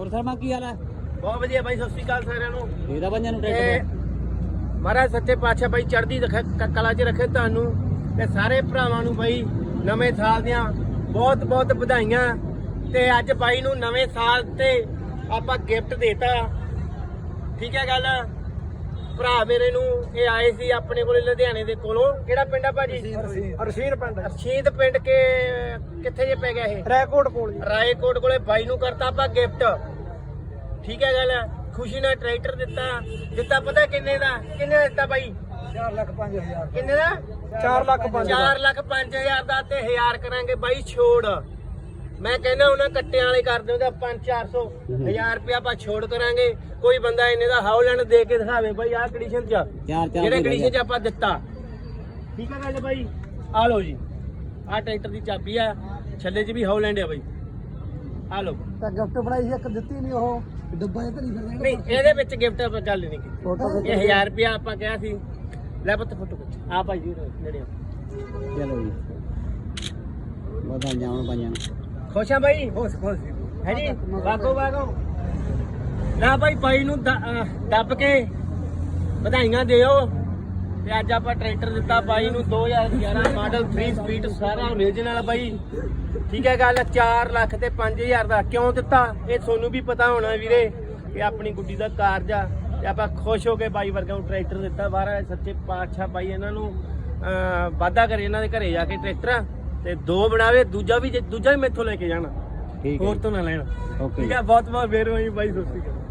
ਹੋਰ ਸਰਮਾ ਕੀ ਹਾਲ ਹੈ? ਬਹੁਤ ਵਧੀਆ ਬਾਈ ਸਤਿ ਸ਼੍ਰੀ ਅਕਾਲ ਸਾਰਿਆਂ ਨੂੰ। ਇਹਦਾ ਬੰਜਾਂ ਨੂੰ ਤੇ। ਟਰੈਕਟਰ ਮਹਾਰਾਜ ਸੱਚੇ ਪਾਤਸ਼ਾਹ ਬਾਈ ਚੜ੍ਹਦੀ ਰੱਖੇ ਕ- ਕਲਾ 'ਚ ਰੱਖੇ ਤੁਹਾਨੂੰ ਤੇ ਸਾਰੇ ਭਰਾਵਾਂ ਨੂੰ ਬਾਈ ਨਵੇਂ ਸਾਲ ਦੀਆਂ ਬਹੁਤ ਬਹੁਤ ਵਧਾਈਆਂ ਤੇ ਅੱਜ ਬਾਈ ਨੂੰ ਨਵੇਂ ਸਾਲ ਤੇ ਆਪਾਂ ਗਿਫਟ ਦੇਤਾ। ਠੀਕ ਹੈ ਗੱਲ? ਭਰਾ ਮੇਰੇ ਨੂੰ ਇਹ ਆਏ ਸੀ ਆਪਣੇ ਕੋਲੇ ਲੁਧਿਆਣੇ ਦੇ ਕੋਲੋਂ। ਕਿਹੜਾ ਪਿੰਡ ਆ ਭਾਜੀ? ਅਰਸ਼ੀਨ ਪਿੰਡ। ਅਰਸ਼ੀਦ ਪਿੰਡ ਕੇ ਕਿੱਥੇ ਜੇ ਪੈ ਗਿਆ ਇਹ? ਰੈਕੋਰਡ ਕੋਲ ਜੀ। ਰਾਏਕੋਟ ਕੋਲੇ ਬਾਈ ਨੂੰ ਕਰਤਾ ਆਪਾਂ ਗਿਫਟ। ਠੀਕ ਹੈ ਗੱਲ? ਖੁਸ਼ੀ ਨਾਲ ਟਰੈਕਟਰ ਦਿੱਤਾ। ਦਿੱਤਾ ਪਤਾ ਕਿੰਨੇ ਦਾ? ਕਿੰਨੇ ਦਾ ਦਿੱਤਾ ਬਾਈ? 4 ਲੱਖ 5000 ਕਿੰਨੇ ਦਾ? 4 ਲੱਖ 5 4 ਲੱਖ 5000 ਦਾ ਤੇ 1000 ਕਰਾਂਗੇ ਬਾਈ ਛੋੜ। ਮੈਂ ਕਹਿੰਦਾ ਉਹਨਾਂ ਕੱਟਿਆਂ ਵਾਲੇ ਕਰ ਦਿਓ ਤਾਂ 5 400 1000 ਰੁਪਇਆ ਆਪਾਂ ਛੋੜ ਕਰਾਂਗੇ। ਕੋਈ ਬੰਦਾ ਇੰਨੇ ਦਾ ਹਾਊਲੈਂਡ ਦੇ ਕੇ ਦਿਖਾਵੇ ਬਾਈ ਆਹ ਕੰਡੀਸ਼ਨ 'ਚ ਚਾਰ ਚਾਰ ਜਿਹੜੇ ਕੰਡੀਸ਼ਨ 'ਚ ਆਪਾਂ ਦਿੱਤਾ। ਠੀਕ ਹੈ ਗੱਲ ਬਾਈ? ਆ ਲਓ ਜੀ। ਆਹ ਟਰੈਕਟਰ ਦੀ ਚਾਬੀ ਆ। ਛੱਲੇ 'ਚ ਵੀ ਹਾਊਲੈਂਡ ਆ ਬਾਈ। ਆ ਲਓ। ਤਾਂ ਗਿਫਟ ਬਣਾਈ ਸੀ ਇੱਕ ਦਿੱਤੀ ਨਹੀਂ ਉਹ। ਡੱਬਾ ਜਿਹਾ ਤਾਂ ਨਹੀਂ ਫਿਰਦਾ ਨਹੀਂ ਇਹਦੇ ਵਿੱਚ ਗਿਫਟ ਆਪਾਂ ਗੱਲ ਨਹੀਂ ਕੀਤੀ। ਫੋਟੋ ਇਹ 1000 ਰੁਪਇਆ ਆਪਾਂ ਕਿਹਾ ਸੀ। ਲੈ ਪੁੱਤ ਫੋਟੋ ਖਿੱਚ। ਆ ਭਾਈ ਜੀ ਨੇੜੇ ਆ। ਚਲੋ ਜੀ। ਵਧਾਈਆਂ ਹੁਣ ਪੰਜਾਂ ਨੂੰ। ਖੁਸ਼ ਆ ਬਾਈ? ਖੁਸ਼ ਖੁਸ਼। ਹੈ ਜੀ? ਬਾਗੋ ਬਾਗੋ। ਲੈ ਭਾਈ ਭਾਈ ਨੂੰ ਦੱਬ ਕੇ ਵਧਾਈਆਂ ਦਿਓ। ਤੇ ਅੱਜ ਆਪਾਂ ਟਰੈਕਟਰ ਦਿੱਤਾ ਬਾਈ ਨੂੰ 2011 ਮਾਡਲ 3 ਸਪੀਡ ਸਾਰਾ ਓਰੀਜਨਲ ਬਾਈ। ਠੀਕ ਹੈ ਗੱਲ 4 ਲੱਖ ਤੇ 5000 ਦਾ ਕਿਉਂ ਦਿੱਤਾ? ਇਹ ਤੁਹਾਨੂੰ ਵੀ ਪਤਾ ਹੋਣਾ ਵੀਰੇ ਕਿ ਆਪਣੀ ਗੁੱਡੀ ਦਾ ਕਾਰਜ ਆ। ਤੇ ਆਪਾਂ ਖੁਸ਼ ਹੋ ਕੇ ਬਾਈ ਵਰਗਾ ਨੂੰ ਟਰੈਕਟਰ ਦਿੱਤਾ। ਬਾਹਰ ਸੱਚੇ ਪਾਤਸ਼ਾਹ ਬਾਈ ਇਹਨਾਂ ਨੂੰ ਵਾਅਦਾ ਕਰੇ ਇਹਨਾਂ ਦੇ ਘਰੇ ਜਾ ਕੇ ਟਰੈਕਟਰ। ਤੇ ਦੋ ਬਣਾਵੇ ਦੂਜਾ ਵੀ ਜੇ- ਦੂਜਾ ਵੀ ਮੈਥੋਂ ਲੈ ਕੇ ਜਾਣਾ। ਠੀਕ ਹੋਰ ਹੈ ਤੋਂ ਨਾ ਲੈਣਾ। ਓਕੇ ਠੀਕ ਹੈ ਬਹੁਤ ਬਹੁਤ ਮਿਹਰਬਾਨੀ ਬਾਈ ਸਤਿ ਸ਼੍ਰੀ ਅਕਾਲ।